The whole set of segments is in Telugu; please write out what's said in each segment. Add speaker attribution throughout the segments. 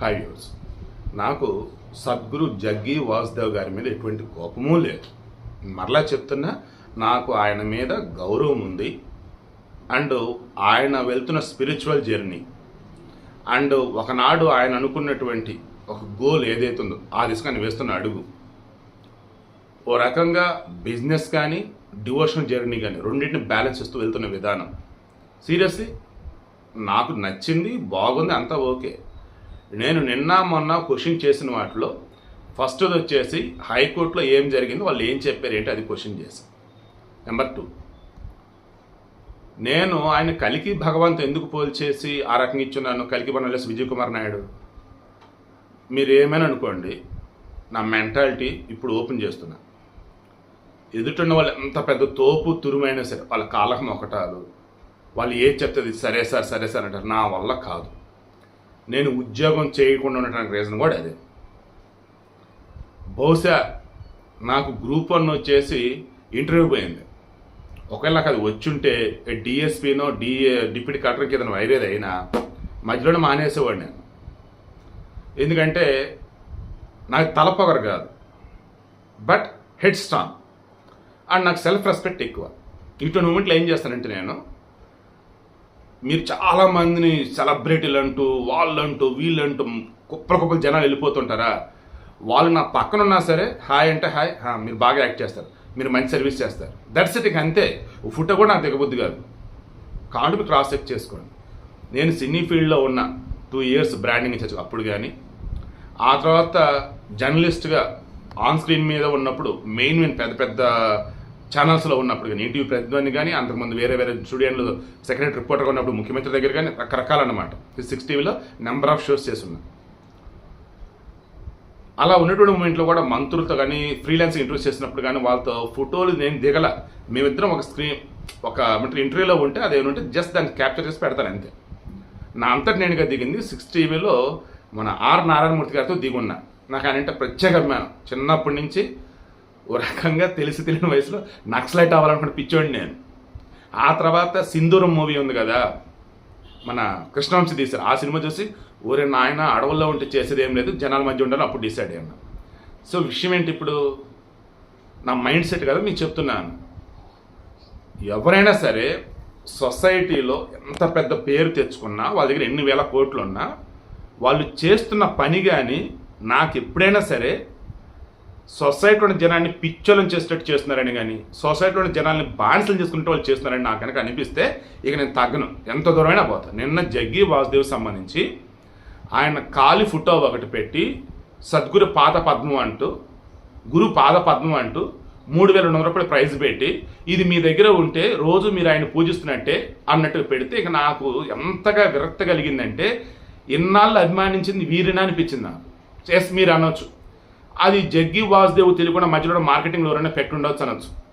Speaker 1: హాయ్ యూస్ నాకు సద్గురు జగ్గి వాసుదేవ్ గారి మీద ఎటువంటి కోపమూ లేదు. మరలా చెప్తున్నా నాకు ఆయన మీద గౌరవం ఉంది. అండ్ ఆయన వెళ్తున్న స్పిరిచువల్ జర్నీ అండ్ ఒకనాడు ఆయన అనుకున్నటువంటి ఒక గోల్ ఏదైతే ఉందో ఆ దిశగా వేస్తున్న అడుగు. ఓ రకంగా బిజినెస్ కానీ డివోషనల్ జర్నీ కానీ రెండింటిని బ్యాలెన్స్ చేస్తూ వెళ్తున్న విధానం. సీరియస్లీ నాకు నచ్చింది బాగుంది అంతా ఓకే నేను నిన్న మొన్న క్వశ్చన్ చేసిన వాటిలో ఫస్ట్ది వచ్చేసి హైకోర్టులో ఏం జరిగింది వాళ్ళు ఏం చెప్పారు ఏంటి అది క్వశ్చన్ చేశాను నెంబర్ టూ. నేను ఆయన కలికి భగవంతు ఎందుకు పోల్చేసి ఆ రకంగా ఇచ్చున్నాను? కలికి బనలేసి విజయ్ కుమార్ నాయుడు? మీరు ఏమైనా అనుకోండి నా మెంటాలిటీ ఇప్పుడు ఓపెన్ చేస్తున్నా. ఎదుటిన్న వాళ్ళు ఎంత పెద్ద తోపు తురుమైనా సరే వాళ్ళ కాళ్ళకు మొకటాలు వాళ్ళు ఏ చెప్తుంది సరే సార్ సరే సార్ అంటారు. నా వల్ల కాదు. నేను ఉద్యోగం చేయకుండా ఉండటానికి రీజన్ కూడా అదే. బహుశా నాకు గ్రూప్ వన్ వచ్చేసి ఇంటర్వ్యూ పోయింది. ఒకవేళ నాకు అది వచ్చుంటే డిఎస్పీనో డిఏ డిప్యూటీ కలెక్టర్ ఏదైనా వైరేది అయినా మధ్యలోనే మానేసేవాడు నేను. ఎందుకంటే నాకు తలపొగరు కాదు. బట్ హెడ్ స్ట్రాంగ్ అండ్ నాకు సెల్ఫ్ రెస్పెక్ట్ ఎక్కువ. ఇటు మూమెంట్లో ఏం చేస్తానంటే నేను మీరు చాలా మందిని సెలబ్రిటీలు అంటూ వాళ్ళంటూ వీళ్ళంటూ కుప్పల కుప్పల జనాలు వెళ్ళిపోతుంటారా? వాళ్ళు నా పక్కన ఉన్నా సరే హాయ్ అంటే హాయ్ మీరు బాగా యాక్ట్ చేస్తారు. మీరు మంచి సర్వీస్ చేస్తారు. దట్స్ ఇట్ ఇక అంతే ఫుడ్ కూడా నాకు దిగబుద్ధి కాదు. కాండుకు క్రాస్ చెక్ చేసుకోండి. నేను సినీ ఫీల్డ్లో ఉన్న టూ ఇయర్స్ బ్రాండింగ్ ఇచ్చచ్చు అప్పుడు కానీ ఆ తర్వాత జర్నలిస్ట్గా ఆన్ స్క్రీన్ మీద ఉన్నప్పుడు మెయిన్ మెయిన్ పెద్ద పెద్ద ఛానల్స్లో ఉన్నప్పుడు కానీ ఈటీవీ ప్రతిధ్వని కానీ అంతకుముందు వేరే వేరే స్టూడియోలు సెక్రటరీ రిపోర్టర్గా ఉన్నప్పుడు ముఖ్యమంత్రి దగ్గర కానీ రకరకాలన్నమాట. సిక్స్ టీవీలో నెంబర్ ఆఫ్ షోస్ చేస్తున్నా. అలా ఉన్నటువంటి మూమెంట్లో కూడా మంత్రులతో కానీ ఫ్రీలాన్స్ ఇంటర్వ్యూస్ చేసినప్పుడు కానీ వాళ్ళతో ఫోటోలు నేను దిగల. మేమిద్దరం ఒక స్క్రీన్ ఒక ఇంటర్వ్యూలో ఉంటే అది ఉంటే జస్ట్ దాన్ని క్యాప్చర్ చేసి పెడతాను అంతే. నా అంతటి నేనుగా దిగింది సిక్స్ టీవీలో మన ఆర్ నారాయణమూర్తి గారితో దిగున్నా. నాకు ఆయన అంటే ప్రత్యేక అభిమానం. చిన్నప్పటి నుంచి ఓ రకంగా తెలిసి తెలియని వయసులో నక్సలైట్ అవ్వాలనుకున్న పిచ్చోడిని నేను. ఆ తర్వాత సింధూరం మూవీ ఉంది కదా మన కృష్ణవంశీ తీశారు. ఆ సినిమా చూసి ఊరే నాయన అడవుల్లో ఉంటే చేసేది ఏం లేదు జనాల మధ్య ఉండాలి అప్పుడు డిసైడ్ అయ్యాను. సో విషయం ఏంటి ఇప్పుడు? నా మైండ్ సెట్ కదా మీకు చెప్తున్నాను. ఎవరైనా సరే సొసైటీలో ఎంత పెద్ద పేరు తెచ్చుకున్నా వాళ్ళ దగ్గర ఎన్ని వేల కోట్లు ఉన్నా వాళ్ళు చేస్తున్న పని కానీ నాకు ఎప్పుడైనా సరే సొసైటీలోని జనాన్ని పిచ్చోలను చేసేటట్టు చేస్తున్నారని కానీ సొసైటీలోని జనాల్ని బానిసలు చేసుకుంటే వాళ్ళు చేస్తున్నారని నాకు కనుక అనిపిస్తే ఇక నేను తగ్గను. ఎంత దూరమైనా పోతాను నిన్న జగ్గి వాసుదేవ్ సంబంధించి ఆయన కాలి ఫోటో ఒకటి పెట్టి సద్గురు పాద పద్మం అంటూ గురు పాద పద్మం అంటూ మూడు వేల రెండు వందల రూపాయలు ప్రైజ్ పెట్టి ఇది మీ దగ్గర ఉంటే రోజు మీరు ఆయన పూజిస్తున్నట్టే అన్నట్టు పెడితే ఇక నాకు ఎంతగా విరక్త కలిగిందంటే ఇన్నాళ్ళు అభిమానించింది వీరినా అనిపించింది నాకు. ఎస్ మీరు అనొచ్చు. అది జగ్గి వాసుదేవ్ తెలియకుండా మధ్యలో మార్కెటింగ్లో ఎవరైనా పెట్టుండవచ్చు అనొచ్చు.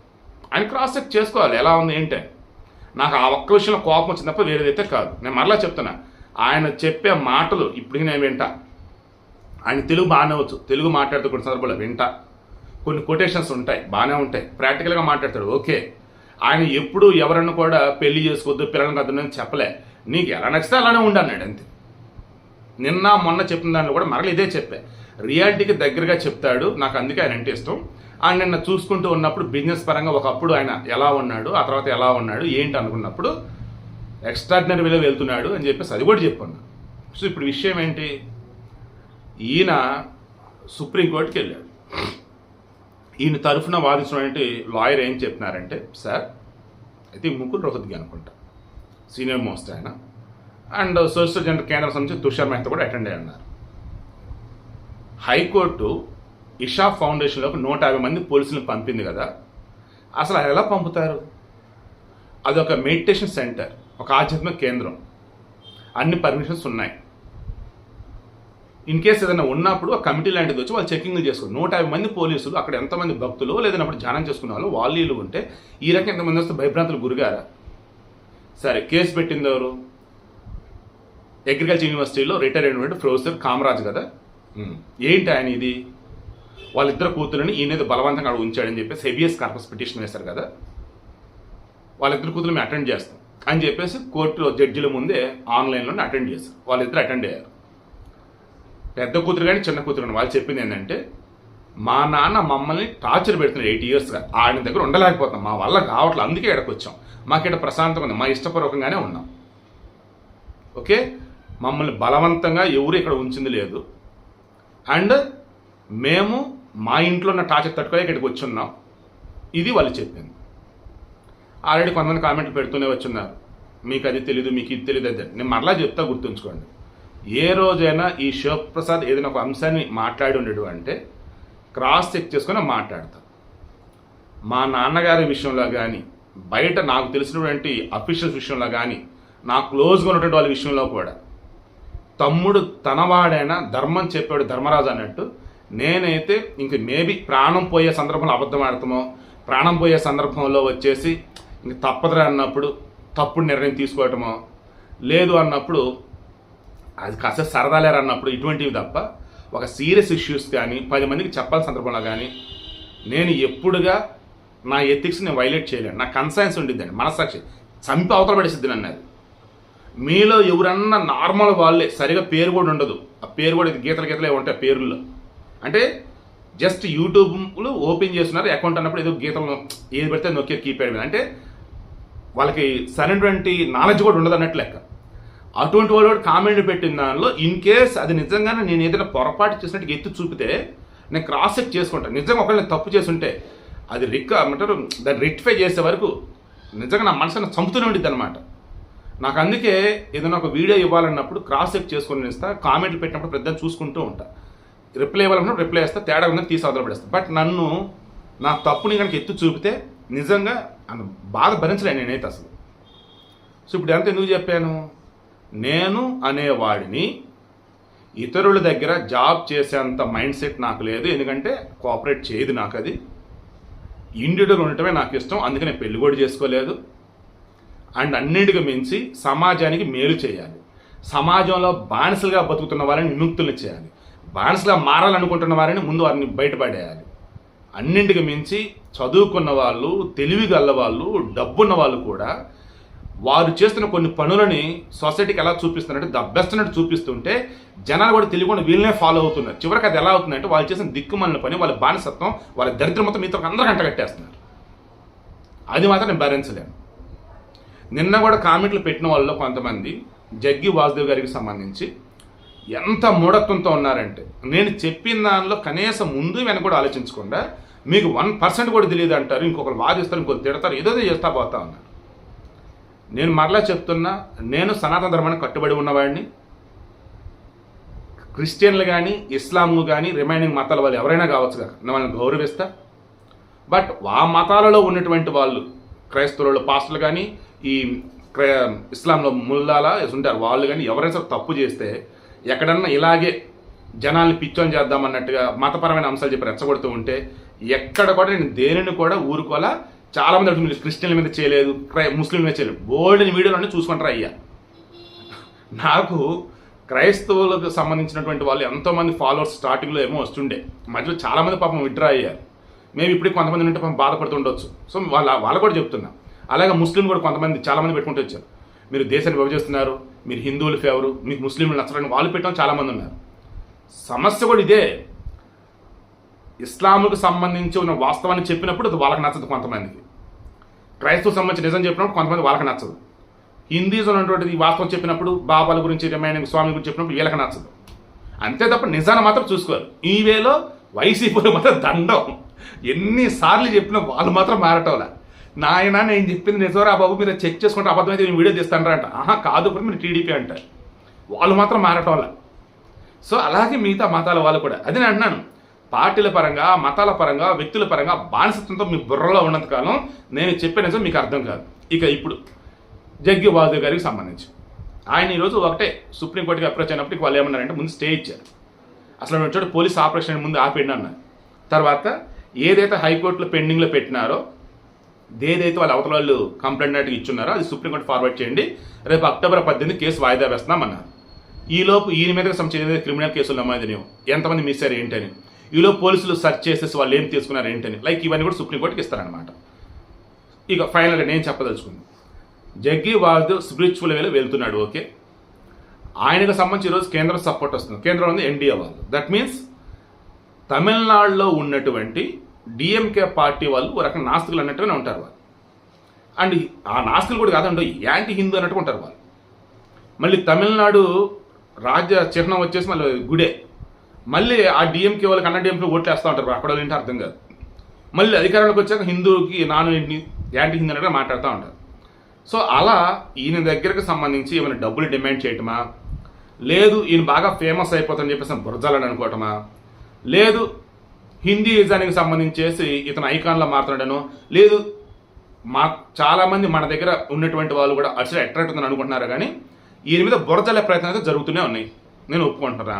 Speaker 1: ఆయన క్రాస్ చెక్ చేసుకోవాలి. ఎలా ఉంది ఏంటి? నాకు ఆ ఒక్క విషయంలో కోపం వచ్చింది తప్ప వేరేదైతే కాదు. నేను మరలా చెప్తున్నా. ఆయన చెప్పే మాటలు ఇప్పటికీ నేను వింటా. ఆయన తెలుగు బాగానే వచ్చు. తెలుగు మాట్లాడుతూ కొన్ని సందర్భాల్లో వింటా. కొన్ని కొటేషన్స్ ఉంటాయి. బాగానే ఉంటాయి. ప్రాక్టికల్గా మాట్లాడతాడు. ఓకే. ఆయన ఎప్పుడు ఎవరన్నా కూడా పెళ్ళి చేసుకోవద్దు పిల్లలను కద్దని చెప్పలే. నీకు ఎలా నచ్చితే అలానే ఉండు అన్నాడు అంతే. నిన్న మొన్న చెప్పిన దాంట్లో కూడా మరల ఇదే చెప్పా. రియాలిటీకి దగ్గరగా చెప్తాడు నాకు అందుకే ఆయన అంటే ఇష్టం. ఆయన నిన్న చూసుకుంటూ ఉన్నప్పుడు బిజినెస్ పరంగా ఒకప్పుడు ఆయన ఎలా ఉన్నాడు ఆ తర్వాత ఎలా ఉన్నాడు ఏంటి అనుకున్నప్పుడు ఎక్స్ట్రాడినరీ వేలో వెళ్తున్నాడు అని చెప్పేసి అది కూడా చెప్పాను. సో ఇప్పుడు విషయం ఏంటి? ఈయన సుప్రీంకోర్టుకి వెళ్ళాడు. ఈయన తరఫున వాదించినటువంటి లాయర్ ఏం చెప్పినారంటే సార్ అయితే ముకుల్ రోహద్గి అనుకుంటా. సీనియర్ మోస్ట్ ఆయన. అండ్ సోషల్ జనరల్ కేంద్ర సంబంధించి తుషార్ మెహతా కూడా అటెండ్ అయ్యి అన్నారు హైకోర్టు ఇషా ఫౌండేషన్లోకి నూట యాభై మంది పోలీసులను పంపింది కదా. అసలు అది ఎలా పంపుతారు? అది ఒక మెడిటేషన్ సెంటర్ ఒక ఆధ్యాత్మిక కేంద్రం. అన్ని పర్మిషన్స్ ఉన్నాయి. ఇన్ కేస్ ఏదైనా ఉన్నప్పుడు ఆ కమిటీ లాంటిది వచ్చి వాళ్ళు చెకింగ్ చేసుకుని నూట యాభై మంది పోలీసులు అక్కడ ఎంతమంది భక్తులు లేదన్నప్పుడు ధ్యానం చేసుకునే వాళ్ళు వాళ్ళు ఉంటే ఈ రకం ఎంతమంది వస్తే భయభ్రాంతులు గురిగారా? సరే కేసు పెట్టింది ఎవరు? అగ్రికల్చర్ యూనివర్సిటీలో రిటైర్ అయినటువంటి ప్రొఫెసర్ కామరాజ్ కదా. ఏంటి ఆయన ఇది? వాళ్ళిద్దరు కూతురుని ఈయన బలవంతంగా అక్కడ ఉంచాడని చెప్పేసి హెబియస్ కార్పస్ పిటిషన్ వేశారు కదా. వాళ్ళిద్దరు కూతురు మేము అటెండ్ చేస్తాం. అని చెప్పేసి కోర్టులో జడ్జిల ముందే ఆన్లైన్లోనే అటెండ్ చేశారు. వాళ్ళిద్దరు అటెండ్ అయ్యారు. పెద్ద కూతురు కానీ చిన్న కూతురు కానీ వాళ్ళు చెప్పింది ఏంటంటే మా నాన్న మమ్మల్ని టార్చర్ పెడుతున్నాడు ఎయిట్ ఇయర్స్గా ఆయన దగ్గర ఉండలేకపోతాం మా వల్ల కావట్లేదు. అందుకే ఇక్కడికి వచ్చాం. మాకు ఇక్కడ ప్రశాంతంగా ఉంది. మా ఇష్టపూర్వకంగానే ఉన్నాం. ఓకే? మమ్మల్ని బలవంతంగా ఎవరు ఇక్కడ ఉంచింది లేదు. అండ్ మేము మా ఇంట్లో ఉన్న టార్చర్ తట్టుకొని ఇక్కడికి వచ్చి ఉన్నాం ఇది వాళ్ళు చెప్పింది. ఆల్రెడీ కొంతమంది కామెంట్లు పెడుతూనే వచ్చున్నారు. మీకు అది తెలీదు మీకు ఇది తెలియదు అది నేను మరలా చెప్తా గుర్తుంచుకోండి. ఏ రోజైనా ఈ శివప్రసాద్ ఏదైనా ఒక అంశాన్ని మాట్లాడి ఉండడు అంటే క్రాస్ చెక్ చేసుకొని మాట్లాడతా. మా నాన్నగారి విషయంలో కానీ బయట నాకు తెలిసినటువంటి అఫీషియల్స్ విషయంలో కానీ నా క్లోజ్గా ఉన్నటువంటి వాళ్ళ విషయంలో కూడా తమ్ముడు తనవాడైనా ధర్మం చెప్పాడు ధర్మరాజు అన్నట్టు నేనైతే ఇంక మేబీ ప్రాణం పోయే సందర్భంలో అబద్ధం ఆడతామో ప్రాణం పోయే సందర్భంలో వచ్చేసి ఇంక తప్పదురా అన్నప్పుడు తప్పుడు నిర్ణయం తీసుకోవటమో లేదు అన్నప్పుడు అది కాస్త సరదాలేరు అన్నప్పుడు ఇటువంటివి తప్ప ఒక సీరియస్ ఇష్యూస్ కానీ పది మందికి చెప్పాల్సిన సందర్భంలో కానీ నేను ఎప్పుడుగా నా ఎథిక్స్ నేను వైలేట్ చేయలేను. నా కన్సైన్స్ ఉండిద్దండి మనసాక్షి చంపి అవతల పడేసిద్ది నన్ను అది. మీలో ఎవరన్నా నార్మల్ వాళ్ళే సరిగా పేరు కూడా ఉండదు. ఆ పేరు కూడా ఇది గీతల గీతలే ఉంటాయి పేర్లు. అంటే జస్ట్ యూట్యూబ్లు ఓపెన్ చేస్తున్నారు అకౌంట్ అన్నప్పుడు ఏదో గీతలు ఏది పెడితే నొక్కే కీప్యాడ్ మీద. అంటే వాళ్ళకి సరైనటువంటి నాలెడ్జ్ కూడా ఉండదు అన్నట్టు లెక్క. అటువంటి వాళ్ళు కూడా కామెంట్ పెట్టిన దానిలో ఇన్ కేస్ అది నిజంగానే నేను ఏదైనా పొరపాటు చేసినట్టు ఎత్తి చూపితే నేను క్రాస్ చెక్ చేసుకుంటాను నిజంగా ఒకవేళ తప్పు చేస్తుంటే అది రిక్ అంటారు దాన్ని రెక్టిఫై చేసే వరకు నిజంగా నా మనసును చంపుతూనే ఉండిద్ది అనమాట నాకు అందుకే ఏదైనా ఒక వీడియో ఇవ్వాలన్నప్పుడు క్రాస్ చెక్ చేసుకొని ఇస్తా కామెంట్లు పెట్టినప్పుడు పెద్ద చూసుకుంటూ ఉంటా. రిప్లై ఇవ్వాలన్నప్పుడు రిప్లై ఇస్తా తేడా ఉన్నది తీసి అవతల పడేస్తా. బట్ నన్ను నా తప్పుని కనుక ఎత్తి చూపితే నిజంగా అంత బాధ భరించలేను నేనైతే అసలు. సో ఇప్పుడు ఎంత ఎందుకు చెప్పాను? నేను అనేవాడిని ఇతరుల దగ్గర జాబ్ చేసేంత మైండ్ సెట్ నాకు లేదు. ఎందుకంటే కోఆపరేట్ చేయదు నాకు అది ఇండివిజువల్ ఉండటమే నాకు ఇష్టం. అందుకే నేను పెళ్ళి కూడా చేసుకోలేదు. అండ్ అన్నిటికి మించి సమాజానికి మేలు చేయాలి. సమాజంలో బానిసలుగా బతుకుతున్న వారిని విముక్తుల్ని చేయాలి. బానిసలుగా మారాలనుకుంటున్న వారిని ముందు వారిని బయటపడేయాలి. అన్నింటికి మించి చదువుకున్న వాళ్ళు తెలివి గల్ల వాళ్ళు డబ్బున్న వాళ్ళు కూడా వారు చేస్తున్న కొన్ని పనులని సొసైటీకి ఎలా చూపిస్తున్నారంటే ద బెస్ట్ అన్నట్టు చూపిస్తుంటే జనాలు కూడా తెలియకుండా వీళ్ళనే ఫాలో అవుతున్నారు. చివరికి అది ఎలా అవుతుందంటే వాళ్ళు చేసిన దిక్కుమలిన పని వాళ్ళ బానిసత్వం వాళ్ళ దరిద్రం మొత్తం మీతో అందరూ గంట కట్టేస్తున్నారు. అది మాత్రం నేను భరించలేను. నిన్న కూడా కామెంట్లు పెట్టిన వాళ్ళు కొంతమంది జగ్గి వాసుదేవ్ గారికి సంబంధించి ఎంత మూఢత్వంతో ఉన్నారంటే నేను చెప్పిన దానిలో కనీసం ముందు వెనక కూడా ఆలోచించకుండా మీకు వన్ పర్సెంట్ కూడా తెలియదు అంటారు ఇంకొకరు వాదిస్తారు ఇంకొకరు తిడతారు ఏదో చేస్తా పోతా ఉన్నారు నేను మరలా చెప్తున్నా నేను సనాతన ధర్మానికి కట్టుబడి ఉన్నవాడిని. క్రిస్టియన్లు కానీ ఇస్లాంలు కానీ రిమైనింగ్ మతాల వాళ్ళు ఎవరైనా కావచ్చు కదా వాళ్ళని గౌరవిస్తా. బట్ ఆ మతాలలో ఉన్నటువంటి వాళ్ళు క్రైస్తవులు పాస్టులు కానీ ఈ క్రై ఇస్లాంలో ముల్లాలా ఉంటారు. వాళ్ళు కానీ ఎవరైనా సరే తప్పు చేస్తే ఎక్కడన్నా ఇలాగే జనాల్ని పిచ్చోని చేద్దామన్నట్టుగా మతపరమైన అంశాలు చెప్పి రెచ్చగొడుతూ ఉంటే ఎక్కడ కూడా నేను దేనిని కూడా ఊరుకోలా చాలామంది అడుగుతుంది మీరు క్రిస్టియన్ల మీద చేయలేదు క్రై ముస్లింల మీద చేయలేదు. బోల్డ్ వీడియోలోనే చూసుకుంటారా అయ్యా? నాకు క్రైస్తవులకు సంబంధించినటువంటి వాళ్ళు ఎంతోమంది ఫాలోవర్స్ స్టార్టింగ్లో ఏమో వస్తుండే. మధ్యలో చాలామంది పాపం విడ్రా అయ్యారు. మేము ఇప్పటికి కొంతమంది ఉంటే పాపం బాధపడుతుండొచ్చు సో వాళ్ళ వాళ్ళు కూడా చెప్తున్నా. అలాగే ముస్లిం కూడా కొంతమంది చాలామంది పెట్టుకుంటూ వచ్చారు. మీరు దేశాన్ని విభజిస్తున్నారు మీరు హిందువులు ఫేవరు మీకు ముస్లింలు నచ్చడానికి వాళ్ళు పెట్టడం చాలామంది ఉన్నారు. సమస్య కూడా ఇదే. ఇస్లాముకు సంబంధించి ఉన్న వాస్తవాన్ని చెప్పినప్పుడు అది వాళ్ళకి నచ్చదు కొంతమందికి. క్రైస్తవ సంబంధించి నిజం చెప్పినప్పుడు కొంతమంది వాళ్ళకి నచ్చదు. హిందీస్ ఉన్నటువంటిది వాస్తవం చెప్పినప్పుడు బాబాల గురించి రమాయణ స్వామి గురించి చెప్పినప్పుడు వీళ్ళకి నచ్చదు. అంతే తప్ప నిజాన్ని మాత్రం చూసుకోరు. ఈ వేలో వైసీపీలో మాత్రం దండం. ఎన్నిసార్లు చెప్పినా వాళ్ళు మాత్రం మారటంలా నాయన నేను చెప్పింది నిజవరా బాబు మీరు చెక్ చేసుకుంటే అబద్ధమైతే నేను వీడియో తీస్తాను అంట. ఆహా కాదు కూడా మీరు టీడీపీ అంటారు వాళ్ళు మాత్రం మారటంలా సో అలాగే మిగతా మతాల వాళ్ళు కూడా. అది నేను అంటున్నాను. పార్టీల పరంగా మతాల పరంగా వ్యక్తుల పరంగా బానిసత్వంతో మీ బుర్రలో ఉన్నంతకాలం నేను చెప్పే నిజం మీకు అర్థం కాదు. ఇక ఇప్పుడు జగ్గి వాదు గారికి సంబంధించి. ఆయన ఈరోజు ఒకటే సుప్రీంకోర్టుకి అప్రోచ్ అయినప్పటికి వాళ్ళు ఏమన్నారంటే ముందు స్టే ఇచ్చారు. అసలు నేను వచ్చాడు పోలీస్ ఆపరేషన్ ముందు ఆపేయండి అన్నారు. తర్వాత ఏదైతే హైకోర్టులో పెండింగ్లో పెట్టినారో ఏదైతే వాళ్ళ అవతల వాళ్ళు కంప్లైంట్ అన్నట్టు ఇచ్చున్నారో అది సుప్రీంకోర్టు ఫార్వర్డ్ చేయండి. రేపు అక్టోబర్ పద్దెనిమిది కేసు వాయిదా వేస్తున్నామన్నారు. ఈలోపు ఈయన మీద సంబంధించిన క్రిమినల్ కేసులు నమోదైనవి. ఎంతమంది మిస్ అయ్యారు ఏంటని. ఈలోపు పోలీసులు సెర్చ్ చేసేసి వాళ్ళు ఏం తీసుకున్నారు ఏంటని. లైక్ ఇవన్నీ కూడా సుప్రీంకోర్టుకి ఇస్తారనమాట ఇక ఫైనల్గా నేను చెప్పదలుచుకుంది. జగ్గి వాసు స్పిరిచువల్ వేలో వెళ్తున్నాడు ఓకే? ఆయనకు సంబంధించి ఈరోజు కేంద్రం సపోర్ట్ వస్తుంది. కేంద్రంలో ఉంది ఎన్డీఏ వాళ్ళు. దట్ మీన్స్ తమిళనాడులో ఉన్నటువంటి డిఎంకే పార్టీ వాళ్ళు ఒక రకంగా నాస్తికులు అన్నట్టుగానే ఉంటారు వాళ్ళు. అండ్ ఆ నాస్తికులు కూడా కాదండి యాంటీ హిందూ అన్నట్టుగా ఉంటారు వాళ్ళు. మళ్ళీ తమిళనాడు రాజ్య చిహ్నం వచ్చేసి మళ్ళీ గుడే. మళ్ళీ ఆ డిఎంకే వాళ్ళకి అన్న డిఎంకే ఓట్లు వేస్తూ ఉంటారు అక్కడ వాళ్ళు ఏంటో అర్థం కాదు. మళ్ళీ అధికారంలోకి వచ్చాక హిందూకి నాన్ యాంటీ హిందూ అన్నట్టుగా మాట్లాడుతూ ఉంటారు. సో అలా ఈయన దగ్గరకు సంబంధించి ఏమైనా డబ్బులు డిమాండ్ చేయటమా? లేదు ఈయన బాగా ఫేమస్ అయిపోతుందని చెప్పేసి బురజాలని అనుకోవటమా? లేదు హిందీయిజానికి సంబంధించేసి ఇతను ఐకాన్లో మారుతున్నాడను లేదు మా చాలామంది మన దగ్గర ఉన్నటువంటి వాళ్ళు కూడా అసలు అట్రాక్ట్ ఉందని అనుకుంటున్నారు కానీ ఈయన మీద బురజలే ప్రయత్నం అయితే జరుగుతూనే ఉన్నాయి. నేను ఒప్పుకుంటున్నా.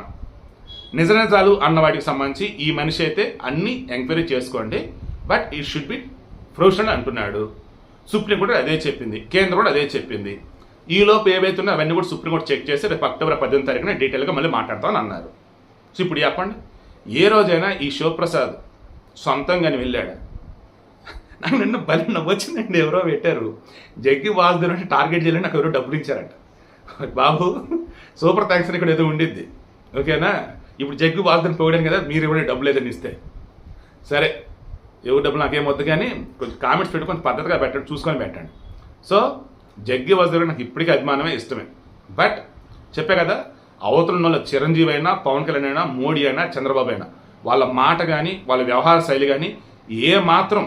Speaker 1: నిజ నిజాలు అన్న వాటికి సంబంధించి ఈ మనిషి అయితే అన్ని ఎంక్వైరీ చేసుకోండి but he should be professional అంటున్నాడు. సుప్రీం కోర్టు అదే చెప్పింది. కేంద్రం కూడా అదే చెప్పింది. ఈలోపు ఏవైతే ఉన్నాయో అవన్నీ కూడా సుప్రీంకోర్టు చెక్ చేసి రేపు అక్టోబర్ పద్దెనిమిది తారీఖున డీటెయిల్గా మళ్ళీ మాట్లాడతామని అన్నారు. సో ఇప్పుడు చెప్పండి. ఏ రోజైనా ఈ శివప్రసాద్ సొంతంగాని వెళ్ళాడు. నాకు నిన్న బలి నవ్వొచ్చిందండి. ఎవరో పెట్టారు. జగ్గి వాసుదేవ్ అంటే టార్గెట్ చేయాలని నాకు ఎవరో డబ్బులు ఇచ్చారంట. బాబు సూపర్ థ్యాంక్స్ అని ఇక్కడ ఏదో ఉండిద్ది. ఓకేనా? ఇప్పుడు జగ్గి వాసుదేవ్ పోయడానికి కదా మీరు ఇవ్వడే డబ్బులు ఏదైనా ఇస్తే. సరే ఎవరు డబ్బులు నాకేం వద్దు కానీ కొంచెం కామెంట్స్ పెట్టి కొంచెం పద్ధతిగా పెట్టండి చూసుకొని పెట్టండి. సో జగ్గి వాసుదేవ్ నాకు ఇప్పటికీ అభిమానమే ఇష్టమే. బట్ చెప్పే కదా అవతల ఉన్న వాళ్ళ చిరంజీవి అయినా పవన్ కళ్యాణ్ అయినా మోడీ అయినా చంద్రబాబు అయినా వాళ్ళ మాట కానీ వాళ్ళ వ్యవహార శైలి కానీ ఏ మాత్రం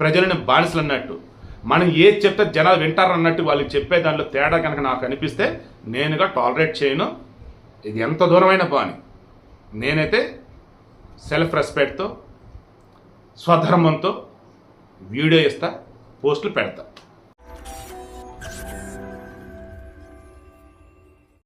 Speaker 1: ప్రజలని బానిసలు అన్నట్టు మనం ఏది చెప్తే జనాలు వింటారన్నట్టు వాళ్ళు చెప్పే దాంట్లో తేడా కనుక నాకు అనిపిస్తే నేనుగా టాలరేట్ చేయను. ఇది ఎంత దూరమైన పాని నేనైతే సెల్ఫ్ రెస్పెక్ట్తో స్వధర్మంతో వీడియో ఇస్తా పోస్టులు పెడతా.